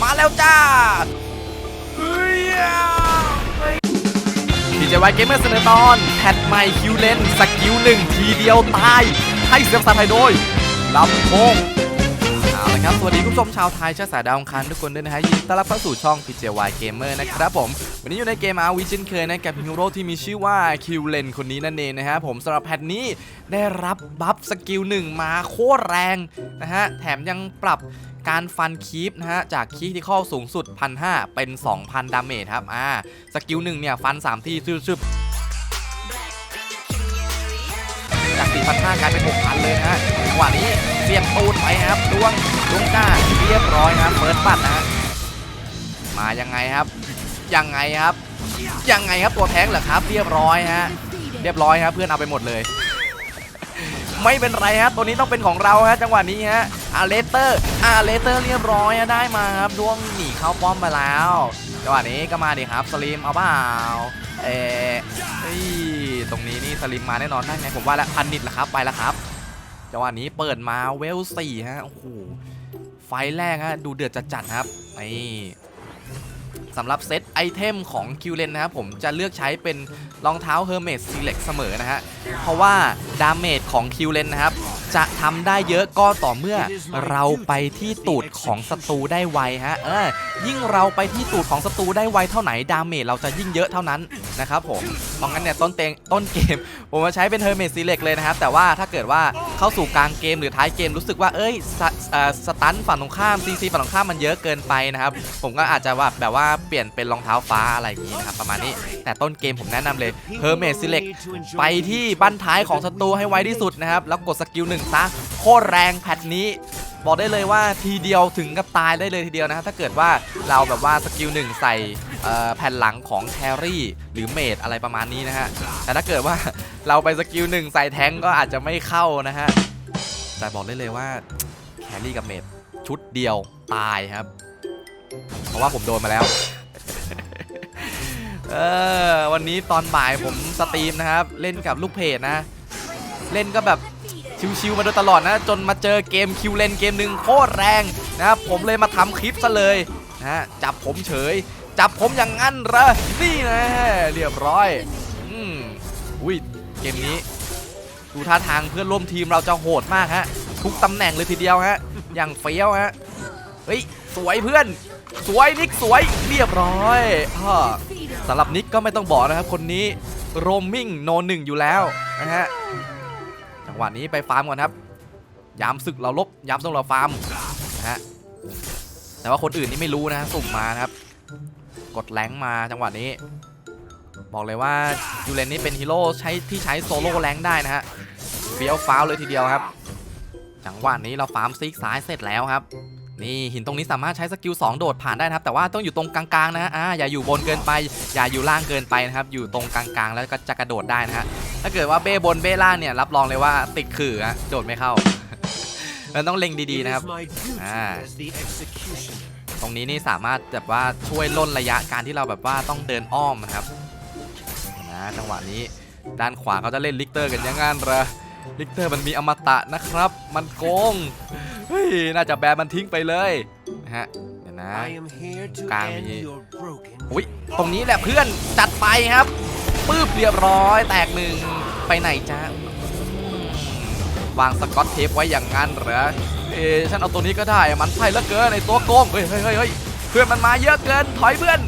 มาแล้วจ้าดีเจวายเกมเมอร์เสนอตอนแพทใหม่คิวเลนสกิลหนึ่งทีเดียวตาย ให้เสียงภาไทยโดยลำโพง ละครับ สวัสดีคุณผู้ชมชาวไทยเชื้อสายดาวอังคารทุกคนด้วยนะฮะยินดีต้อนรับเข้าสู่ช่อง PJY Gamer นะครับผม วันนี้อยู่ในเกมอาวิชินเคยนะกับฮีโร่ที่มีชื่อว่าคิวเลนคนนี้นั่นเองนะฮะผมสำหรับแพทนี้ได้รับบัฟสกิลหนึ่งมาโคตรแรงนะฮะแถมยังปรับการฟันคีปนะฮะ จากคีที่ข้อสูงสุด 1,500 เป็น 2,000 ดาเมจครับอ่าสกิลหนึ่งเนี่ยฟัน 3 ที่ชึบๆจาก4,500กลายเป็น 6,000 เลยนะฮะ งหวะนี้เสียบตูดไปครับดวงดวงก้าเรียบร้อยครับเฟิร์สบัตรนะมายังไงครับ ยังไงครับ ยังไงครับตัวแท้งเหรอครับ เรียบร้อยฮะเรียบร้อยครับเพื่อนเอาไปหมดเลย ไม่เป็นไรฮะตัวนี้ต้องเป็นของเราฮะจังหวะนี้ฮะอาเลเตอร์อาเลเตอร์เรียบร้อยฮะได้มาครับดวงหนีเข้าป้อมไปแล้วจังหวะนี้ก็มาดิครับสลิมเอาเปล่าเออเฮ้ยตรงนี้นี่สลิมมาแน่นอนได้ไงผมว่าแล้วพันนิดละครับไปแล้วครับ จังหวะนี้เปิดมาเวลสี่ฮะโอ้โหไฟแรกฮะดูเดือดจัดๆครับนี่สำหรับเซตไอเทมของคิวเลนนะครับผมจะเลือกใช้เป็นรองเท้า Hermes Select เสมอนะฮะ เพราะว่าดาเมจของคิวเลนนะครับ จะทำได้เยอะก็ต่อเมื่อเราไปที่ตูดของศัตรูได้ไวฮะเออยิ่งเราไปที่ตูดของศัตรูได้ไวเท่าไหนดาเมจเราจะยิ่งเยอะเท่านั้นนะครับผมเพราะงั้นเนี่ยต้นเตงต้นเกม ผมมาใช้เป็นเฮอร์เมสซีเล็กเลยนะครับ แต่ว่าถ้าเกิดว่าเข้าสู่กลางเกมหรือท้ายเกมรู้สึกว่าเอ้ยสอสตันฝั่งตรงข้ามซีซีฝั่งตรงข้ามมันเยอะเกินไปนะครับ ผมก็อาจจะว่าแบบว่าเปลี่ยนเป็นรองเท้าฟ้าอะไรอย่างนี้นะครับประมาณนี้แต่ต้นเกมผมแนะนำเลยเฮอร์เมสซีเล็กไปที่บั้นท้ายของศัตรูให้ไวที่สุดนะครับแล้วกดสกิลหนึ่งซะโคตรแรงแพทนี้บอกได้เลยว่าทีเดียวถึงกับตายได้เลยทีเดียวนะครับถ้าเกิดว่าเราแบบว่าสกิลหนึ่งใส่แผ่นหลังของแครี่หรือเมดอะไรประมาณนี้นะฮะแต่ถ้าเกิดว่าเราไปสกิลหนึ่งใส่แทงก์ก็อาจจะไม่เข้านะฮะแต่บอกได้เลยว่าแครี่กับเมดชุดเดียวตายครับ เพราะว่าผมโดนมาแล้วเออวันนี้ตอนบ่ายผมสตรีมนะครับ เล่นกับลูกเพจนะ เล่นก็แบบ ชิวๆมาโดยตลอดนะ จนมาเจอเกมคิวเลนเกมหนึ่งโคตรแรงนะครับผมเลยมาทำคลิปซะเลยนะจับผมเฉย จับผมอย่างงั้นเหรอนี่นะเรียบร้อยอืมอุ้ยเกมนี้ ดูท่าทางเพื่อนร่วมทีมเราจะโหดมากฮะทุกตำแหน่งเลยทีเดียวฮะอย่างเฟี้ยวฮะเฮ้ยสวยเพื่อน สวยนิกสวยเรียบร้อยอ้อสำหรับนิกก็ไม่ต้องบอกนะครับคนนี้โรมมิ่งโนหนึ่งอยู่แล้วนะฮะ งหวะนี้ไปฟาร์มก่อนครับ ยามศึกเราลบ ยามสงเราฟาร์มนะฮะ แต่ว่าคนอื่นนี่ไม่รู้นะสุ่มมานะครับ กดแรงมาจังหวะนี้ บอกเลยว่ายูเลนนี่เป็นฮีโร่ใช้ที่ใช้โซโล่แรงได้นะฮะเฟี้ยวฟ้าวเลยทีเดียวครับ จังหวะนี้เราฟาร์มซีกซ้ายเสร็จแล้วครับ นี่หินตรงนี้สามารถใช้สกิล2โดดผ่านได้นะครับแต่ว่าต้องอยู่ตรงกลางๆนะฮะอ่าอย่าอยู่บนเกินไป อย่าอยู่ล่างเกินไปนะครับอยู่ตรงกลางๆ แล้วก็จะกระโดดได้นะฮะถ้าเกิดว่าเบ้บนเบ้ล่างเนี่ยรับรองเลยว่าติดขื่อฮะโดดไม่เข้ามันต้องเล็งดีๆนะครับอ่าตรงนี้นี่สามารถแบบว่าช่วยล่นระยะการที่เราแบบว่าต้องเดินอ้อมนะครับนะจังหวะนี้ด้านขวาเขาจะเล่นลิกเตอร์กันอยังงั้นเหรอลิกเตอร์มันมีอมตะนะครับ มันโกง เฮ้ยน่าจะแบนมันทิ้งไปเลยนะฮะเดี๋ยวนะกลางมีอุ้ยตรงนี้แหละเพื่อนจัดไปครับปื้บเรียบร้อย แตกหนึ่งไปไหนจ้าวางสกอตเทปไว้อย่างงั้นเหรอเอ๊ะฉันเอาตัวนี้ก็ได้มันใช่เหลือเกินในตัวโกงเฮ้ยเฮ้ยเฮ้ยเฮ้ยเพื่อนมันมาเยอะเกินถอยเพื่อน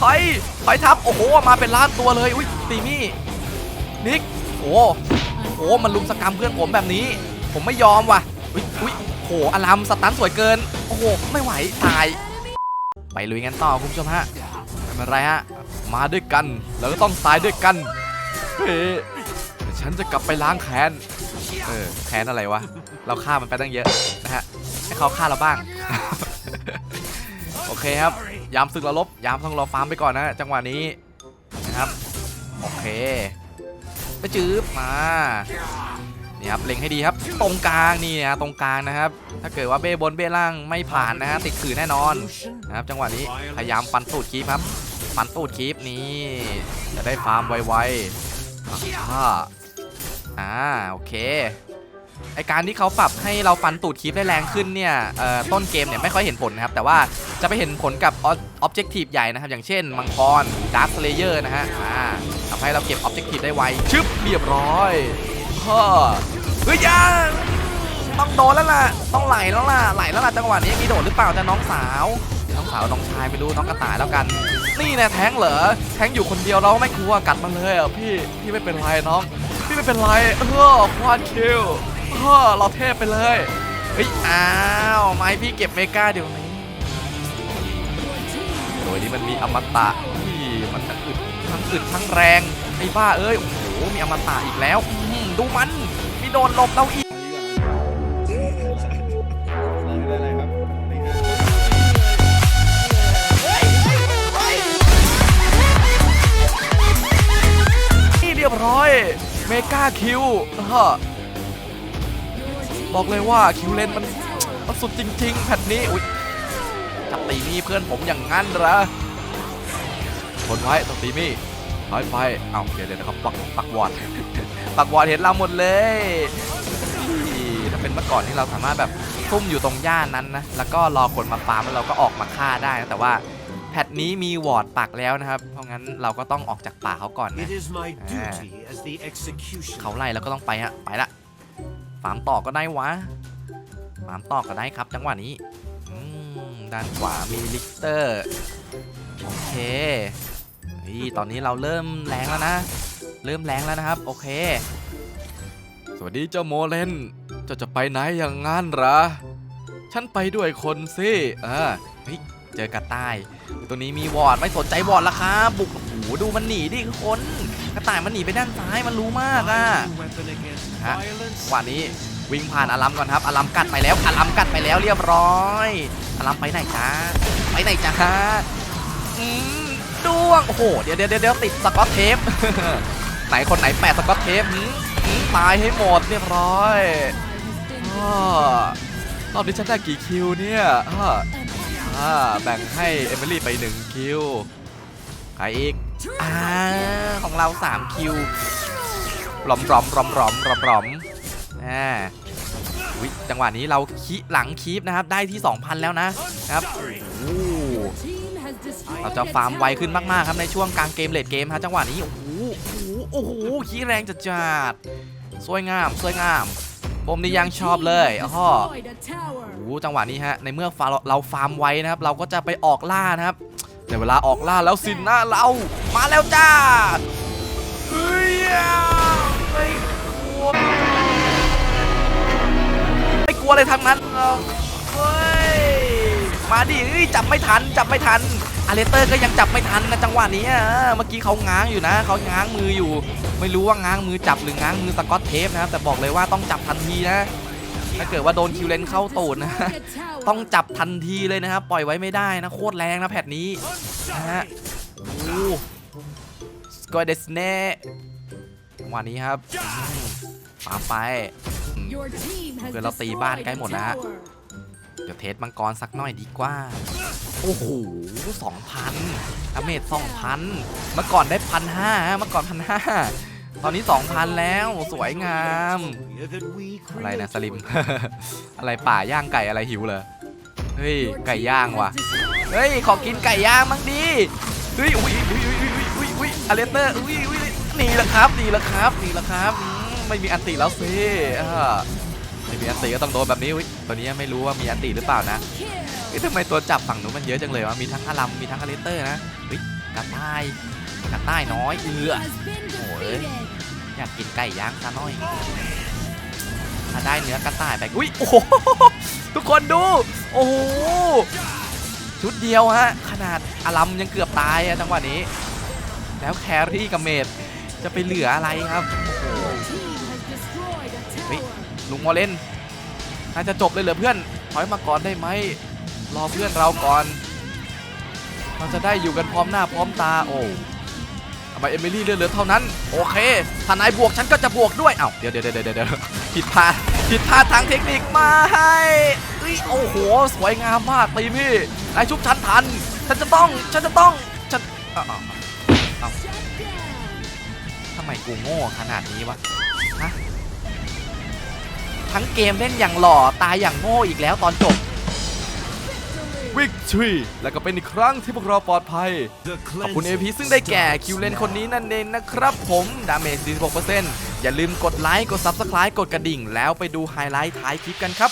ถอยถอยทับโอ้โหมาเป็นล้านตัวเลยอุ้ยตีมี่นิกโอ้โหมันลุมสกรรมเพื่อนผมแบบนี้ ผมไม่ยอมว่ะอุ้ยอุ้ย โหอลัมสตันสวยเกิน โอ้โห ไม่ไหว ตาย ไปลุยกันต่อคุณผู้ชมฮะไม่เป็นไรฮะ มาด้วยกัน แล้วก็ต้องตายด้วยกันเฮ้ฉันจะกลับไปล้างแค้น เออ แค้นอะไรวะ เราฆ่ามันไปตั้งเยอะนะฮะ ให้เขาฆ่าเราบ้าง โอเคครับ ยามศึกเราลบ ยามต้องรอฟาร์มไปก่อนนะจังหวะนี้นะครับ โอเคไปจืบมา นี่ครับเล็งให้ดีครับ ตรงกลางนี่นะตรงกลางนะครับ ถ้าเกิดว่าเบ้บนเบ้ล่างไม่ผ่านนะฮะติดขื่อแน่นอนนะครับ จังหวะนี้พยายามฟันตูดคีปครับฟันตูดคีปนี้จะได้ฟาร์มไวๆอ่าอ่าโอเคไอการที่เขาปรับให้เราฟันตูดคลิปได้แรงขึ้นเนี่ยต้นเกมเนี่ยไม่ค่อยเห็นผลนะครับ แต่ว่าจะไปเห็นผลกับออบเจกตีฟใหญ่นะครับ อย่างเช่น มังกรดาร์คเลเยอร์นะฮะอ่าทำให้เราเก็บออบเจกตีฟได้ไว ชึบเรียบร้อย ฮ่อเฮ้ยยังต้องโดนแล้วล่ะ ต้องไหลแล้วล่ะ ไหลแล้วล่ะจังหวะนี้มีโดดหรือเปล่าจะน้องสาวน้องสาวน้องชายไม่รู้น้องกระต่ายแล้วกัน นี่นะแท้งเหรอ แท้งอยู่คนเดียวเราไม่กลัวกัดมันเลยอะพี่ พี่ไม่เป็นไรน้อง พี่ไม่เป็นไร เออควานคิวเออเราเทพไปเลย เฮ้ย อ้าว ไม่พี่เก็บเมกาเดี๋ยวนี้โดยนี้มันมีอมตะที่มันทั้งอึดทั้งอึดทั้งแรงไอ้บ้าเอ้ย โอ้โห มีอมตะอีกแล้ว ดูมันมีโดนหลบเราอีกนี่เรียบร้อย เมกาคิวเออบอกเลยว่าคิวเลนมันมันสุดจริงๆแพทนี้อุ๊ยจับตีมี่เพื่อนผมอย่างงั้นเหรอทนไว้ต้องตีมี่ถอยไป เอาเดี๋ยวเดี๋ยวนะครับปักปักวอด ปักวอดเห็นเราหมดเลยนี่ถ้าเป็นเมื่อก่อนที่เราสามารถแบบซุ่มอยู่ตรงย่านนั้นนะแล้วก็รอคนมาฟาร์มแล้วเราก็ออกมาฆ่าได้นะแต่ว่าแพทนี้มีวอร์ดปักแล้วนะครับ เพราะงั้นเราก็ต้องออกจากป่าเขาก่อนนะ It is my duty as the เขา executioner. ไล่แล้วก็ต้องไปฮะไปละฟาร์มต่อก็ได้วะฟาร์มต่อก็ได้ครับ จังหวะนี้อืมด้านขวามีลิกเตอร์โอเคนี่ตอนนี้เราเริ่มแรงแล้วนะ เริ่มแรงแล้วนะครับ โอเค สวัสดีเจ้าโมเลนเจ้าจะไปไหนอย่างงั้นหรอ ฉันไปด้วยคนสิเออเฮ้ยเจอกระต่าย ตัวนี้มีวอร์ดไม่สนใจวอร์ดละครับบุกโอ้โหดูมันหนีดิคนกระต่ายมันหนีไปด้านซ้ายมันรู้มากอะ My weapon against Hả? violence วันนี้วิ่งผ่านอารัมก่อนครับอารัมกัดไปแล้วอารัมกัดไปแล้วเรียบร้อยอารัมไปไหนจ้าไปไหนจ้าอืมด้วงโอ้โหเดี๋ยวเดี๋ยวเดี๋ยวติดสกอตเทป ไหนคนไหนแปะสกอตเทปตายให้หมดเรียบร้อยอ้อรอบนี้ฉันได้กี่คิวเนี่ยแบ่งให้เอมิลี่ไปหนึ่งคิวใครอีกอ่าของเราสามคิวหลอมหลอมหลอมหลอมหลอมหลอมอ่าจังหวะนี้เราคีหลังคีปนะครับ ได้ที่ 2,000 แล้วนะครับเราจะฟาร์มไวขึ้นมาก ๆ ครับในช่วงกลางเกมเลดเกมฮะจังหวะนี้โอ้โห โอ้โหโอ้แรงจัดจัดๆสวยงามสวยงามผมนี่ยังชอบเลยอ้อโอ้โหจังหวะนี้ฮะ ในเมื่อฟาร์เราฟาร์มไว้นะครับ เราก็จะไปออกล่านะครับในเวลาออกล่าแล้วสินนะเรา มาแล้วจ้าเฮ้ยไม่กลัวไม่กลัวอะไรทั้งนั้นหรอกเฮ้ยมาดิจับไม่ทัน จับไม่ทัน อาเลเตอร์ก็ยังจับไม่ทันนะจังหวะนี้เมื่อกี้เขาง้างอยู่นะเขาง้างมืออยู่ ไม่รู้ว่าง้างมือจับหรือง้างมือสกอตเทปนะครับแต่บอกเลยว่าต้องจับทันทีนะถ้าเกิดว่าโดนคิวเลนเข้าตูดนะต้องจับทันทีเลยนะครับปล่อยไว้ไม่ได้นะโคตรแรงนะแพทนี้นะฮะโอ้สกอเดสเน่จังหวะนี้ครับปาไปอืมเดี๋ยวเราตีบ้านใกล้หมดแล้วฮะ เดี๋ยวเทสมังกรสักหน่อยดีกว่า โอ้โหสองพันอเมจสองพันเมื่อก่อนได้พันห้าเมื่อก่อนพันห้าตอนนี้สองพันแล้วสวยงาม that we อะไรนะ create สลิม อะไรป่าย่างไก่อะไรหิวเลยเฮ้ย ไก่ย่างว่ะ เฮ้ย ขอกินไก่ย่างบ้างดิเฮ้ยอุ้ยอุ้ยอุ้ยอุ้ยอุ้ยอุ้ยอเลสเตอร์อุ้ยอุ้ยนี่แหละครับนี่แหละครับนี่แหละครับอืมไม่มีอันติแล้วสิอ่า ไม่มีอันติก็ต้องโดนแบบนี้ตัวนี้ไม่รู้ว่ามีอันติหรือเปล่านะเฮ้ยทำไมตัวจับฝั่งนู้นมันเยอะจังเลยวะมีทั้งอารัมมีทั้งอเลสเตอร์นะเฮ้ยกระต่ายกระต่ายน้อยเอือโอ้ยอยากกินไก่ย่างซะหน่อยถ้าได้เนื้อกระต่ายไปอุ้ยโอ้โหทุกคนดูโอ้โหชุดเดียวฮะขนาดอารัมยังเกือบตายอะจังหวะนี้ แล้วแครี่กับเมดจะไปเหลืออะไรครับโลุงโมเลนน่าจะจบเลยเหรอเพื่อนถอยมาก่อนได้ไหมรอเพื่อนเราก่อน เราจะได้อยู่กันพร้อมหน้าพร้อมตาโอ้ทำไมเอมิลี่เลือดเหลือเท่านั้น โอเคถ้านายบวกฉันก็จะบวกด้วยเอ้าเดี๋ยวเดี๋ยวเดี๋ยวเดี๋ยวผิดพลาดผิดพลาดทางเทคนิคมาให้เอ้ยโอ้โหสวยงามมากตีพี่นายชุบฉันทันฉันจะต้องฉันจะต้องฉันเอ้าเอ้เอ้าทำไมกูโง่ขนาดนี้วะฮะ ทั้งเกมเล่นอย่างหล่อตายอย่างโง่อีกแล้วตอนจบวิกทรีและก็เป็นอีกครั้งที่พวกเราปลอดภัย ขอบคุณเอพีซึ่งได้แก่คิวเลนคนนี้นั่นเองนะครับผมดาเมจ46%อย่าลืมกดไลค์ กด Subscribe กดกระดิ่ง แล้วไปดูไฮไลท์ท้ายคลิปกันครับ